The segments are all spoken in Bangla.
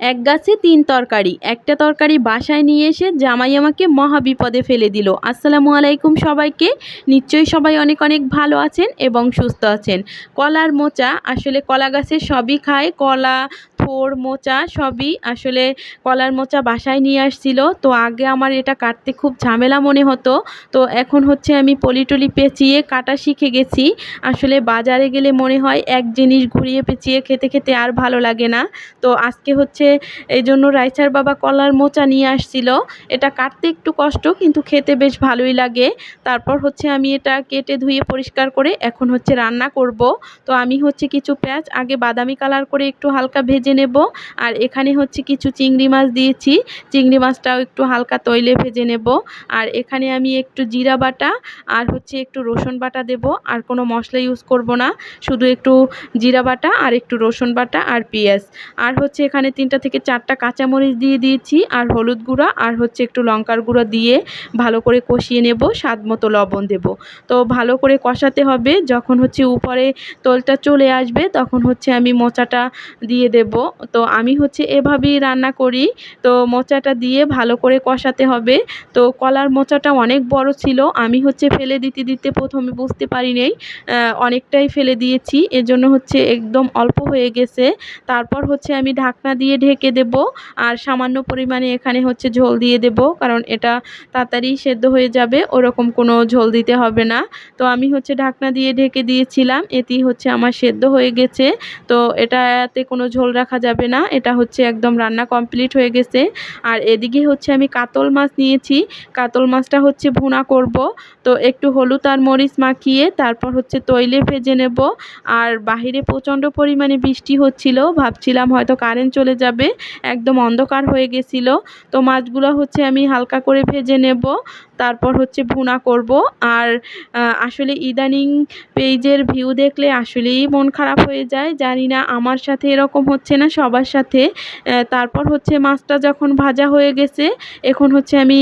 এক গাছে তিন তরকারি, একটা তরকারি বাসায় নিয়ে এসে জামাই আমাকে মহা বিপদে ফেলে দিল। আসসালামু আলাইকুম সবাইকে। নিশ্চয়ই সবাই অনেক অনেক ভালো আছেন এবং সুস্থ আছেন। কলার মোচা, আসলে কলা গাছের সবই খায়, কলা থোড় মোচা সবই আসলে কলার মোচা বাসায় নিয়ে আসছিল। তো আগে আমার এটা কাটতে খুব ঝামেলা মনে হতো। তো এখন হচ্ছে আমি পলিটলি পেঁচিয়ে কাটা শিখে গেছি। আসলে বাজারে গেলে মনে হয় এক জিনিস ঘুরিয়ে পেঁচিয়ে খেতে খেতে আর ভালো লাগে না। তো আজকে হচ্ছে এই জন্য রাইচার বাবা কলার মোচা নিয়ে আসছিল। এটা কাটতে একটু কষ্ট, কিন্তু খেতে বেশ ভালোই লাগে। তারপর হচ্ছে আমি এটা কেটে ধুয়ে পরিষ্কার করে এখন হচ্ছে রান্না করব। তো আমি হচ্ছে কিছু পেঁয়াজ, আগে বাদামি কালার করে একটু হালকা ভেজে নেব। আর এখানে হচ্ছে কিছু চিংড়ি মাছ দিয়েছি। চিংড়ি মাছটাও একটু হালকা তৈলে ভেজে নেব। আর এখানে আমি একটু জিরা বাটা আর হচ্ছে একটু রসুন বাটা দেব। আর কোনো মশলা ইউজ করব না। শুধু একটু জিরা বাটা আর একটু রসুন বাটা আর পেঁয়াজ। আর হচ্ছে এখানে তিনটা থেকে চারটা কাঁচামরিচ দিয়ে দিয়েছি। আর হলুদ গুঁড়া আর হচ্ছে একটু লঙ্কার গুঁড়ো দিয়ে ভালো করে কষিয়ে নেব। স্বাদ মতো লবণ দেব। তো ভালো করে কষাতে হবে। যখন হচ্ছে উপরে তোলটা চলে আসবে তখন হচ্ছে আমি মোচাটা দিয়ে দেব। তো আমি হচ্ছে এভাবেই রান্না করি। তো মোচাটা দিয়ে ভালো করে কষাতে হবে। তো কলার মোচাটা অনেক বড় ছিল, আমি হচ্ছে ফেলে দিতে দিতে প্রথমে বুঝতে পারি নেই। অনেকটাই ফেলে দিয়েছি। এজন্য হচ্ছে একদম অল্প হয়ে গেছে। তারপর হচ্ছে আমি ঢাকনা দিয়ে ঢেকে দেব আর সামান্য পরিমাণে এখানে হচ্ছে ঝোল দিয়ে দেব, কারণ এটা তাড়াতাড়ি সেদ্ধ হয়ে যাবে, ওরকম কোনো ঝোল দিতে হবে না। তো আমি হচ্ছে ঢাকনা দিয়ে ঢেকে দিয়েছিলাম এটি হচ্ছে আমার সেদ্ধ হয়ে গেছে। তো এটাতে কোনো ঝোল রাখা যাবে না। এটা হচ্ছে একদম রান্না কমপ্লিট হয়ে গেছে। আর এদিকে হচ্ছে আমি কাতল মাছ নিয়েছি। কাতল মাছটা হচ্ছে ভুনা করব। তো একটু হলুদ আর মরিচ মাখিয়ে তারপর হচ্ছে তৈলে ভেজে নেব। আর বাহিরে প্রচণ্ড পরিমাণে বৃষ্টি হচ্ছিল। ভাবছিলাম হয়তো কারেন্ট চলে যাবে। একদম অন্ধকার হয়ে গেছিল। তো মাছগুলো হচ্ছে আমি হালকা করে ভেজে নেব। তারপর হচ্ছে ভুনা করব। আর আসলে ইদানিং পেজের ভিউ দেখলে আসলেই মন খারাপ হয়ে যায়। জানি না আমার সাথে এরকম হচ্ছে না সবার সাথে। তারপর হচ্ছে মাছটা যখন ভাজা হয়ে গেছে, এখন হচ্ছে আমি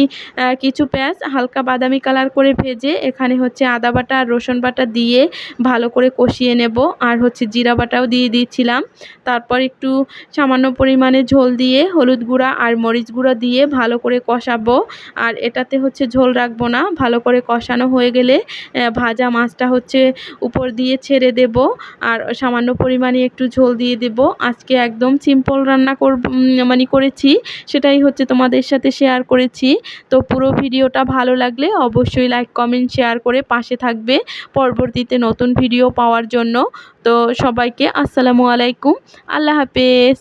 কিছু পেঁয়াজ হালকা বাদামি কালার করে ভেজে এখানে হচ্ছে আদা বাটা আর রসুন বাটা দিয়ে ভালো করে কষিয়ে নেব। আর হচ্ছে জিরা বাটাও দিয়ে দিয়েছিলাম। তারপর একটু সামান্য পরিমাণে ঝোল দিয়ে হলুদ গুঁড়া আর মরিচ গুঁড়া দিয়ে ভালো করে কষাবো। আর এটাতে হচ্ছে ঝোল রাখব না। ভালো করে কষানো হয়ে গেলে ভাজা মাছটা হচ্ছে উপর দিয়ে ছেড়ে দেব আর সামান্য পরিমাণে একটু ঝোল দিয়ে দেব। আজকে একদম সিম্পল রান্না করব মানে করেছি, সেটাই হচ্ছে তোমাদের সাথে শেয়ার করেছি। তো পুরো ভিডিওটা ভালো লাগলে অবশ্যই লাইক কমেন্ট শেয়ার করে পাশে থাকবে পরবর্তীতে নতুন ভিডিও পাওয়ার জন্য। তো সবাইকে আসসালামু আলাইকুম, আল্লাহ হাফেজ।